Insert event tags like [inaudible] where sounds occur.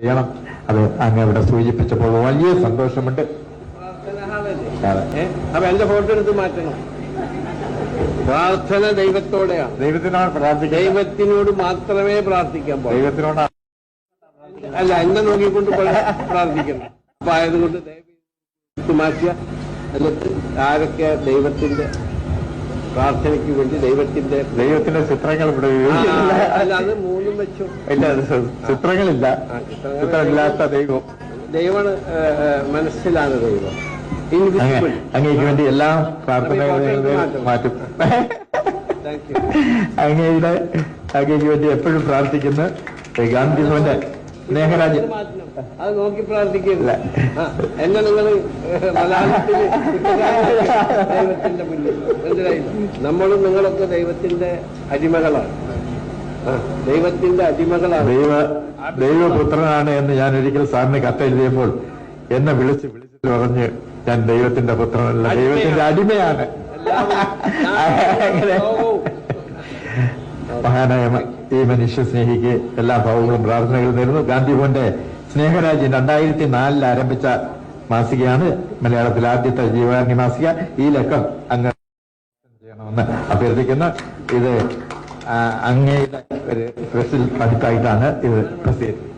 ചെയ്യണം. അത് അങ്ങ് ഇവിടെ സൂചിപ്പിച്ചപ്പോൾ വലിയ സന്തോഷമുണ്ട്? അപ്പൊ എന്റെ ഫോട്ടോ എടുത്ത് മാറ്റണം. പ്രാർത്ഥന ദൈവത്തോടെയാണ്. ദൈവത്തിനോട് പ്രാർത്ഥിക്കുക ദൈവത്തിനോട് മാത്രമേ പ്രാർത്ഥിക്കാൻ പാടുള്ളൂ. ദൈവത്തിനോട്. അല്ല എന്നെ നോക്കിക്കൊണ്ട് പ്ര- പ്രാർത്ഥിക്കണം. അപ്പൊ ആയതുകൊണ്ട് ദൈവം മാറ്റിയ. എന്നിട്ട് ആരൊക്കെ ദൈവത്തിന്റെ പ്രാർത്ഥനയ്ക്ക് വേണ്ടി ദൈവത്തിന്റെ ദൈവത്തിന്റെ ചിത്രങ്ങൾ ഇവിടെ മൂന്നും വെച്ചു. ഇല്ല ചിത്രങ്ങളില്ല. ചിത്രമില്ലാത്ത ദൈവം. ദൈവമാണ് മനസ്സിലാണ് ദൈവം. അങ്ങേക്ക് വേണ്ടി എല്ലാ പ്രാർത്ഥനകളും മാറ്റും. [laughs] അങ്ങയുടെ അങ്ങേക്ക് വേണ്ടി എപ്പോഴും പ്രാർത്ഥിക്കുന്ന. ഗാന്ധി സ്നേഹരാജൻ. അത് നോക്കി പ്രാർത്ഥിക്കില്ല എന്നെ നിങ്ങൾ ദൈവത്തിന്റെ മുന്നിൽ. മനസ്സിലായില്ല നമ്മളും നിങ്ങളൊക്കെ ദൈവത്തിന്റെ അടിമകളാണ്. ദൈവത്തിന്റെ അടിമകളാണ്. ദൈവ ദൈവപുത്രനാണ് എന്ന് ഞാൻ ഒരിക്കൽ സാറിന് കത്തെഴുതിയപ്പോൾ എന്നെ വിളിച്ച് വിളിച്ചിട്ട് പറഞ്ഞ് ഞാൻ ദൈവത്തിന്റെ പുത്രനല്ല ദൈവത്തിന്റെ അടിമയാണ്. [laughs] അങ്ങനെ. മഹാനായ ഈ മനുഷ്യ സ്നേഹിക്ക് എല്ലാ ഭാവങ്ങളും പ്രാർത്ഥനകളും നേരുന്നു. ഗാന്ധി ഭവന്റെ സ്നേഹരാജ്യം രണ്ടായിരത്തി നാലിൽ ആരംഭിച്ച മാസികയാണ് മലയാളത്തിൽ ആദ്യത്തെ ജീവകാരണി മാസിക. ഈ ലക്കം അങ്ങ് ചെയ്യണമെന്ന് അഭ്യർത്ഥിക്കുന്നു. ഇത് അങ്ങയുടെ ഒരു പ്രസിൽ പതിപ്പായിട്ടാണ് ഇത് പ്രസിദ്ധീകരിച്ചത്